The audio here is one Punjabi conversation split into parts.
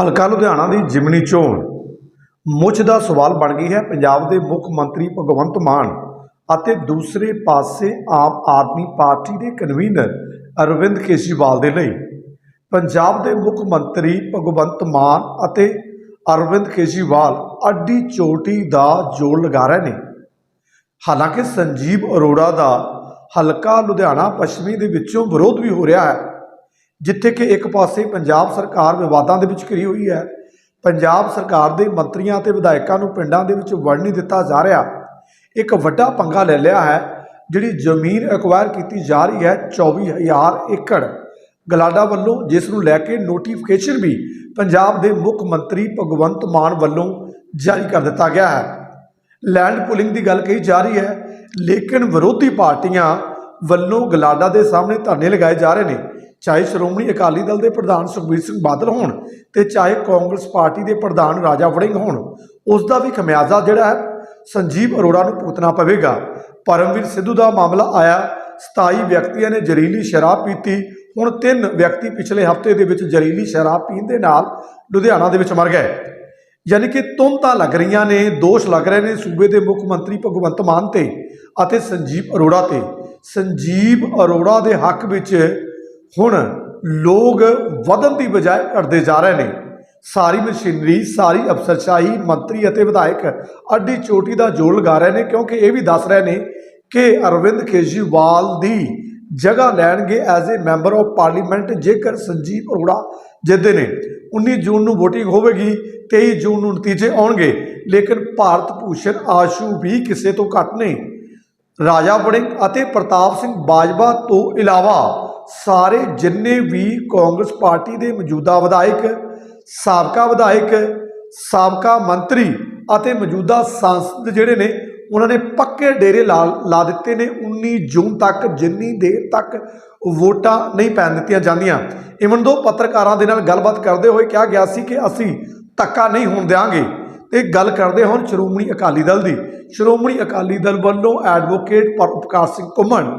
ਹਲਕਾ ਲੁਧਿਆਣਾ ਦੀ ਜਿਮਨੀ ਚੋਣ। ਮੁੱਛ ਦਾ ਸਵਾਲ ਬਣ ਗਈ ਹੈ। ਪੰਜਾਬ ਦੇ ਮੁੱਖ ਮੰਤਰੀ ਭਗਵੰਤ ਮਾਨ ਅਤੇ ਦੂਸਰੇ ਪਾਸੇ ਆਮ ਆਦਮੀ ਪਾਰਟੀ ਦੇ ਕਨਵੀਨਰ ਅਰਵਿੰਦ ਕੇਜਰੀਵਾਲ ਦੇ ਲਈ। ਪੰਜਾਬ ਦੇ ਮੁੱਖ ਮੰਤਰੀ ਭਗਵੰਤ ਮਾਨ ਅਤੇ ਅਰਵਿੰਦ ਕੇਜਰੀਵਾਲ ਅੱਡੀ ਚੋਟੀ ਦਾ ਜੋੜ ਲਗਾ ਰਹੇ ਨੇ। ਹਾਲਾਂਕਿ ਸੰਜੀਵ ਅਰੋੜਾ ਦਾ ਹਲਕਾ ਲੁਧਿਆਣਾ ਪੱਛਮੀ ਦੇ ਵਿੱਚੋਂ ਵਿਰੋਧ ਵੀ ਹੋ ਰਿਹਾ ਹੈ। ਜਿੱਥੇ ਕਿ ਇੱਕ ਪਾਸੇ ਪੰਜਾਬ ਸਰਕਾਰ ਵਿਵਾਦਾਂ ਦੇ ਵਿੱਚ ਘਿਰੀ ਹੋਈ ਹੈ। ਪੰਜਾਬ ਸਰਕਾਰ ਦੇ ਮੰਤਰੀਆਂ ਤੇ ਵਿਧਾਇਕਾਂ ਨੂੰ ਪਿੰਡਾਂ ਦੇ ਵਿੱਚ ਵੜ ਨਹੀਂ ਦਿੱਤਾ ਜਾ ਰਿਹਾ। ਇੱਕ ਵੱਡਾ ਪੰਗਾ ਲੈ ਲਿਆ ਹੈ, ਜਿਹੜੀ ਜ਼ਮੀਨ ਐਕਵਾਇਰ ਕੀਤੀ ਜਾ ਰਹੀ ਹੈ 24000 ਏਕੜ। ਗਲਾਡਾ ਵੱਲੋਂ ਜਿਸ ਨੂੰ ਲੈ ਕੇ ਨੋਟੀਫਿਕੇਸ਼ਨ ਵੀ ਪੰਜਾਬ ਦੇ ਮੁੱਖ ਮੰਤਰੀ ਭਗਵੰਤ ਮਾਨ ਵੱਲੋਂ ਜਾਰੀ ਕਰ ਦਿੱਤਾ ਗਿਆ ਹੈ। ਲੈਂਡ ਪੁਲਿੰਗ ਦੀ ਗੱਲ ਕਹੀ ਜਾ ਰਹੀ ਹੈ, ਲੇਕਿਨ ਵਿਰੋਧੀ ਪਾਰਟੀਆਂ ਵੱਲੋਂ ਗਲਾਡਾ ਦੇ ਸਾਹਮਣੇ ਧਰਨੇ ਲਗਾਏ ਜਾ ਰਹੇ ਨੇ। ਚਾਹੇ ਸ਼੍ਰੋਮਣੀ ਅਕਾਲੀ ਦਲ ਦੇ ਪ੍ਰਧਾਨ ਸੁਖਬੀਰ ਸਿੰਘ ਬਾਦਲ ਹੋਣ ਤੇ ਚਾਹੇ ਕਾਂਗਰਸ ਪਾਰਟੀ ਦੇ ਪ੍ਰਧਾਨ ਰਾਜਾ ਵੜਿੰਗ ਹੋਣ, ਉਸ ਦਾ ਵੀ ਖਮਿਆਜ਼ਾ ਜਿਹੜਾ ਹੈ, ਸੰਜੀਵ ਅਰੋੜਾ ਨੂੰ ਭੁਗਤਣਾ ਪਵੇਗਾ। ਪਰਮਵੀਰ ਸਿੱਧੂ ਦਾ ਮਾਮਲਾ ਆਇਆ 27 ਵਿਅਕਤੀਆਂ ਨੇ ਜ਼ਹਿਰੀਲੀ ਸ਼ਰਾਬ ਪੀਤੀ, ਹੁਣ ਤਿੰਨ ਵਿਅਕਤੀ ਪਿਛਲੇ ਹਫ਼ਤੇ ਦੇ ਵਿੱਚ ਜ਼ਹਿਰੀਲੀ ਸ਼ਰਾਬ ਪੀਣ ਦੇ ਨਾਲ ਲੁਧਿਆਣਾ ਦੇ ਵਿੱਚ ਮਰ ਗਏ। ਯਾਨੀ ਕਿ ਤੁੰਤਾਂ ਲੱਗ ਰਹੀਆਂ ਨੇ, ਦੋਸ਼ ਲੱਗ ਰਹੇ ਨੇ ਸੂਬੇ ਦੇ ਮੁੱਖ ਮੰਤਰੀ ਭਗਵੰਤ ਮਾਨ ਤੇ ਅਤੇ ਸੰਜੀਵ ਅਰੋੜਾ ਤੇ। ਸੰਜੀਵ ਅਰੋੜਾ ਦੇ ਹੱਕ ਵਿੱਚ ਹੁਣ ਲੋਕ ਵਧਣ ਦੀ ਬਜਾਏ ਘਟਦੇ ਜਾ ਰਹੇ ਨੇ। ਸਾਰੀ ਮਸ਼ੀਨਰੀ, ਸਾਰੀ ਅਫਸਰਸ਼ਾਹੀ, ਮੰਤਰੀ ਅਤੇ ਵਿਧਾਇਕ ਅੱਡੀ ਚੋਟੀ ਦਾ ਜੋੜ ਲਗਾ ਰਹੇ ਨੇ ਕਿਉਂਕਿ ਇਹ ਵੀ ਦੱਸ ਰਹੇ ਨੇ ਕਿ ਅਰਵਿੰਦ ਕੇਜਰੀਵਾਲ ਦੀ ਜਗ੍ਹਾ ਲੈਣਗੇ as a member of parliament ਜੇਕਰ ਸੰਜੀਵ ਅਰੋੜਾ ਜਿੱਤਦੇ ਨੇ। 19 ਜੂਨ ਨੂੰ VOTING ਹੋਵੇਗੀ 23 ਜੂਨ ਨੂੰ ਨਤੀਜੇ ਆਉਣਗੇ, ਲੇਕਿਨ ਭਾਰਤ ਭੂਸ਼ਣ ਆਸ਼ੂ ਵੀ ਕਿਸੇ ਤੋਂ ਘੱਟ ਨਹੀਂ। ਰਾਜਾ ਵੜਿੰਗ ਅਤੇ ਪ੍ਰਤਾਪ ਸਿੰਘ ਬਾਜਵਾ ਤੋਂ ਇਲਾਵਾ ਸਾਰੇ ਜਿੰਨੇ ਵੀ ਕਾਂਗਰਸ ਪਾਰਟੀ ਦੇ ਮੌਜੂਦਾ ਵਿਧਾਇਕ, ਸਾਬਕਾ ਵਿਧਾਇਕ, ਸਾਬਕਾ ਮੰਤਰੀ ਅਤੇ ਮੌਜੂਦਾ ਸੰਸਦ ਜਿਹੜੇ ਨੇ, ਉਹਨਾਂ ਨੇ ਪੱਕੇ ਡੇਰੇ ਲਾ ਲਾ ਦਿੱਤੇ ਨੇ। 19 ਜੂਨ ਤੱਕ ਜਿੰਨੀ ਦੇਰ ਤੱਕ ਵੋਟਾਂ ਨਹੀਂ ਪੈਣ ਦਿੱਤੀਆਂ ਜਾਂਦੀਆਂ। ਇਵਨ ਦੋ ਪੱਤਰਕਾਰਾਂ ਦੇ ਨਾਲ ਗੱਲਬਾਤ ਕਰਦੇ ਹੋਏ ਕਿਹਾ ਗਿਆ ਸੀ ਕਿ ਅਸੀਂ ਧੱਕਾ ਨਹੀਂ ਹੋਣ ਦਿਆਂਗੇ। ਤੇ ਗੱਲ ਕਰਦੇ ਹੁਣ ਸ਼੍ਰੋਮਣੀ ਅਕਾਲੀ ਦਲ ਦੀ। ਸ਼੍ਰੋਮਣੀ ਅਕਾਲੀ ਦਲ ਵੱਲੋਂ ਐਡਵੋਕੇਟ ਪਰਉਪਕਾਰ ਸਿੰਘ ਘੁੰਮਣ,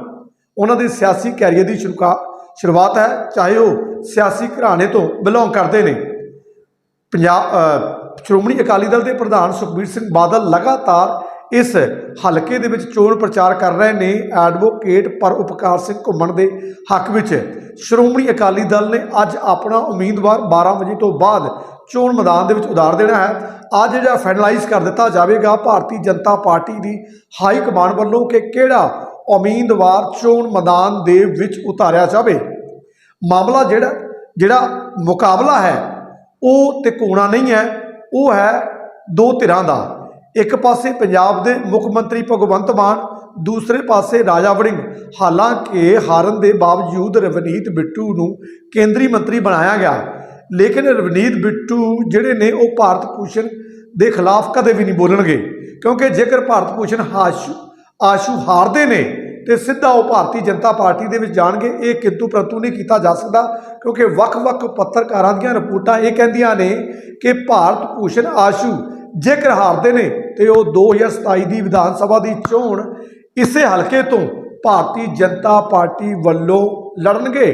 ਉਹਨਾਂ ਦੇ ਸਿਆਸੀ ਕੈਰੀਅਰ ਦੀ ਸ਼ੁਰੂਕਾ ਸ਼ੁਰੂਆਤ ਹੈ, ਚਾਹੇ ਉਹ ਸਿਆਸੀ ਘਰਾਣੇ ਤੋਂ ਬਿਲੋਂਗ ਕਰਦੇ ਨੇ। ਪੰਜਾਬ ਸ਼੍ਰੋਮਣੀ ਅਕਾਲੀ ਦਲ ਦੇ ਪ੍ਰਧਾਨ ਸੁਖਬੀਰ ਸਿੰਘ ਬਾਦਲ ਲਗਾਤਾਰ ਇਸ ਹਲਕੇ ਦੇ ਵਿੱਚ ਚੋਣ ਪ੍ਰਚਾਰ ਕਰ ਰਹੇ ਨੇ। ਐਡਵੋਕੇਟ ਪਰ ਉਪਕਾਰ ਸਿੰਘ ਘੁੰਮਣ ਦੇ ਹੱਕ ਵਿੱਚ ਸ਼੍ਰੋਮਣੀ ਅਕਾਲੀ ਦਲ ਨੇ ਅੱਜ ਆਪਣਾ ਉਮੀਦਵਾਰ 12 ਵਜੇ ਤੋਂ ਬਾਅਦ ਚੋਣ ਮੈਦਾਨ ਦੇ ਵਿੱਚ ਉਤਾਰ ਦੇਣਾ ਹੈ। ਅੱਜ ਜਿਹੜਾ ਫਾਈਨਲਾਈਜ਼ ਕਰ ਦਿੱਤਾ ਜਾਵੇਗਾ, ਭਾਰਤੀ ਜਨਤਾ ਪਾਰਟੀ ਦੀ ਹਾਈ ਕਮਾਂਡ ਵੱਲੋਂ ਕਿ ਕਿਹੜਾ ਉਮੀਦਵਾਰ ਚੋਣ ਮੈਦਾਨ ਦੇ ਵਿੱਚ ਉਤਾਰਿਆ ਜਾਵੇ। ਮਾਮਲਾ ਜਿਹੜਾ ਜਿਹੜਾ ਮੁਕਾਬਲਾ ਹੈ, ਉਹ ਤਿਕੋਣਾ ਨਹੀਂ ਹੈ, ਉਹ ਹੈ ਦੋ ਧਿਰਾਂ ਦਾ। ਇੱਕ ਪਾਸੇ ਪੰਜਾਬ ਦੇ ਮੁੱਖ ਮੰਤਰੀ ਭਗਵੰਤ ਮਾਨ, ਦੂਸਰੇ ਪਾਸੇ ਰਾਜਾ ਵੜਿੰਗ। ਹਾਲਾਂਕਿ ਹਾਰਨ ਦੇ ਬਾਵਜੂਦ ਰਵਨੀਤ ਬਿੱਟੂ ਨੂੰ ਕੇਂਦਰੀ ਮੰਤਰੀ ਬਣਾਇਆ ਗਿਆ। ਲੇਕਿਨ ਰਵਨੀਤ ਬਿੱਟੂ ਜਿਹੜੇ ਨੇ, ਉਹ ਭਾਰਤ ਭੂਸ਼ਣ ਦੇ ਖਿਲਾਫ ਕਦੇ ਵੀ ਨਹੀਂ ਬੋਲਣਗੇ। ਕਿਉਂਕਿ ਜੇਕਰ ਭਾਰਤ ਭੂਸ਼ਣ ਹਾਸ਼ ਆਸ਼ੂ ਹਾਰਦੇ ਨੇ ਤੇ ਸਿੱਧਾ ਉਹ ਭਾਰਤੀ ਜਨਤਾ ਪਾਰਟੀ ਦੇ ਵਿੱਚ ਜਾਣਗੇ। ਇਹ ਕਿੰਤੂ ਪ੍ਰੰਤੂ ਨਹੀਂ ਕੀਤਾ ਜਾ ਸਕਦਾ, ਕਿਉਂਕਿ ਵੱਖ-ਵੱਖ ਪੱਤਰਕਾਰਾਂ ਦੀਆਂ ਰਿਪੋਰਟਾਂ ਇਹ ਕਹਿੰਦੀਆਂ ਨੇ ਕਿ ਭਾਰਤ ਭੂਸ਼ਣ ਆਸ਼ੂ ਜੇਕਰ ਹਾਰਦੇ ਨੇ ਤੇ ਉਹ 2027 ਦੀ ਵਿਧਾਨ ਸਭਾ ਦੀ ਚੋਣ ਇਸੇ ਹਲਕੇ ਤੋਂ ਭਾਰਤੀ ਜਨਤਾ ਪਾਰਟੀ ਵੱਲੋਂ ਲੜਨਗੇ।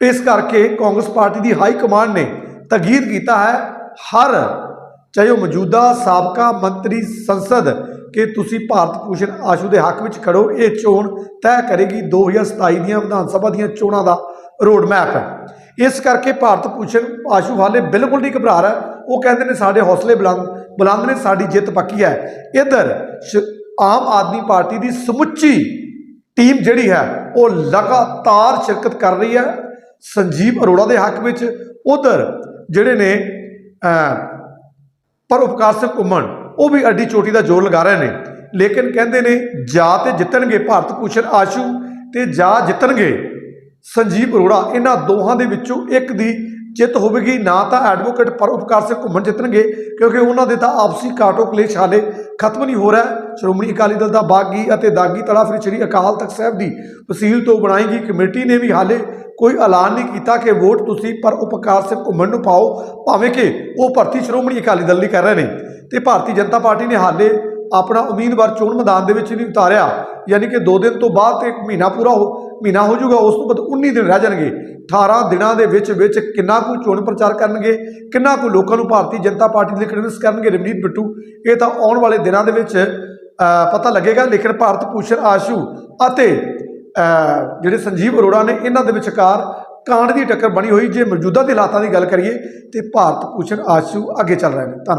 ਇਸ ਕਰਕੇ ਕਾਂਗਰਸ ਪਾਰਟੀ ਦੀ ਹਾਈ ਕਮਾਂਡ ਨੇ ਤਗੀਦ ਕੀਤਾ ਹੈ, ਹਰ ਚਾਹੇ ਉਹ ਮੌਜੂਦਾ ਸਾਬਕਾ ਮੰਤਰੀ ਸੰਸਦ ਕਿ ਤੁਸੀਂ ਭਾਰਤ ਭੂਸ਼ਣ ਆਸ਼ੂ ਦੇ ਹੱਕ ਵਿੱਚ ਖੜੋ, ਇਹ ਚੋਣ ਤੈਅ ਕਰੇਗੀ 2027 ਦੀਆਂ ਵਿਧਾਨ ਸਭਾ ਦੀਆਂ ਚੋਣਾਂ ਦਾ ਰੋਡ ਮੈਪ ਹੈ ਇਸ ਕਰਕੇ ਭਾਰਤ ਭੂਸ਼ਣ ਆਸ਼ੂ ਹਾਲੇ ਬਿਲਕੁਲ ਨਹੀਂ ਘਬਰਾ ਰਿਹਾ। ਉਹ ਕਹਿੰਦੇ ਨੇ ਸਾਡੇ ਹੌਸਲੇ ਬੁਲੰਦ ਬੁਲੰਦ ਨੇ, ਸਾਡੀ ਜਿੱਤ ਪੱਕੀ ਹੈ। ਇਧਰ ਆਮ ਆਦਮੀ ਪਾਰਟੀ ਦੀ ਸਮੁੱਚੀ ਟੀਮ ਜਿਹੜੀ ਹੈ, ਉਹ ਲਗਾਤਾਰ ਸ਼ਿਰਕਤ ਕਰ ਰਹੀ ਹੈ। ਸੰਜੀਵ ਅਰੋੜਾ ਦੇ ਹੱਕ ਵਿੱਚ। ਉਧਰ ਜਿਹੜੇ ਨੇ ਪਰ ਉਪਕਾਰ ਸਿੰਘ ਘੁੰਮਣ, ਉਹ ਵੀ ਅੱਡੀ ਚੋਟੀ ਦਾ ਜ਼ੋਰ ਲਗਾ ਰਹੇ ਨੇ। ਲੇਕਿਨ ਕਹਿੰਦੇ ਨੇ, ਜਾਂ ਤੇ ਜਿੱਤਣਗੇ ਭਾਰਤ ਭੂਸ਼ਣ ਆਸ਼ੂ ਤੇ ਜਾਂ ਜਿੱਤਣਗੇ ਸੰਜੀਵ ਅਰੋੜਾ। ਇਹਨਾਂ ਦੋਹਾਂ ਦੇ ਵਿੱਚੋਂ ਇੱਕ ਦੀ ਜਿੱਤ ਹੋਵੇਗੀ। ਨਾ ਤਾਂ ਐਡਵੋਕੇਟ ਪਰ ਉਪਕਾਰ ਸਿੰਘ ਘੁੰਮਣ ਜਿੱਤਣਗੇ, ਕਿਉਂਕਿ ਉਹਨਾਂ ਦੇ ਤਾਂ ਆਪਸੀ ਕਾਟੋ ਕਲੇਸ਼ ਹਾਲੇ ਖਤਮ ਨਹੀਂ ਹੋ ਰਿਹਾ। ਸ਼੍ਰੋਮਣੀ ਅਕਾਲੀ ਦਲ ਦਾ ਬਾਗੀ ਅਤੇ ਦਾਗੀ ਤੜਾ ਫਿਰ ਸ੍ਰੀ ਅਕਾਲ ਤਖਤ ਸਾਹਿਬ ਦੀ ਵਸੀਲ ਤੋਂ ਬਣਾਈ ਗਈ ਕਮੇਟੀ ਨੇ ਵੀ ਹਾਲੇ ਕੋਈ ਐਲਾਨ ਨਹੀਂ ਕੀਤਾ ਕਿ ਵੋਟ ਤੁਸੀਂ ਪਰ ਉਪਕਾਰ ਸਿੰਘ ਘੁੰਮਣ ਨੂੰ ਪਾਓ, ਭਾਵੇਂ ਕਿ ਉਹ ਭਰਤੀ ਸ਼੍ਰੋਮਣੀ ਅਕਾਲੀ ਦਲ ਲਈ ਕਰ ਰਹੇ ਨੇ। ਤੇ ਭਾਰਤੀ ਜਨਤਾ ਪਾਰਟੀ ਨੇ ਹਾਲੇ ਆਪਣਾ ਉਮੀਦਵਾਰ ਚੋਣ ਮੈਦਾਨ ਦੇ ਵਿੱਚ ਨਹੀਂ ਉਤਾਰਿਆ। ਯਾਨੀ ਕਿ 2 ਦਿਨ ਤੋਂ ਬਾਅਦ ਤੇ ਮਹੀਨਾ ਪੂਰਾ ਹੋ ਮਹੀਨਾ ਹੋ ਜਾਊਗਾ, ਉਸ ਤੋਂ ਬਾਅਦ 19 ਦਿਨ ਰਹਿ ਜਾਣਗੇ। 18 ਦਿਨਾਂ ਦੇ ਵਿੱਚ ਵਿੱਚ ਕਿੰਨਾ ਕੁ ਚੋਣ ਪ੍ਰਚਾਰ ਕਰਨਗੇ, ਕਿੰਨਾ ਕੁ ਲੋਕਾਂ ਨੂੰ ਭਾਰਤੀ ਜਨਤਾ ਪਾਰਟੀ ਦੇ ਲਈ ਕਨਵਿੰਸ ਕਰਨਗੇ ਰਵਨੀਤ ਬਿੱਟੂ, ਇਹ ਤਾਂ ਆਉਣ ਵਾਲੇ ਦਿਨਾਂ ਦੇ ਵਿੱਚ ਪਤਾ ਲੱਗੇਗਾ। ਲੇਕਿਨ ਭਾਰਤ ਭੂਸ਼ਣ ਆਸ਼ੂ ਅਤੇ ਜਿਹੜੇ ਸੰਜੀਵ ਅਰੋੜਾ ਨੇ, ਇਹਨਾਂ ਦੇ ਵਿਚਕਾਰ ਕਾਂਡ ਦੀ ਟੱਕਰ ਬਣੀ ਹੋਈ। ਜੇ ਮੌਜੂਦਾ ਦੇ ਹਾਲਾਤਾਂ ਦੀ ਗੱਲ ਕਰੀਏ ਤੇ ਭਾਰਤ ਭੂਸ਼ਣ ਆਸ਼ੂ ਅੱਗੇ ਚੱਲ ਰਹੇ ਨੇ। ਧੰਨਵਾਦ।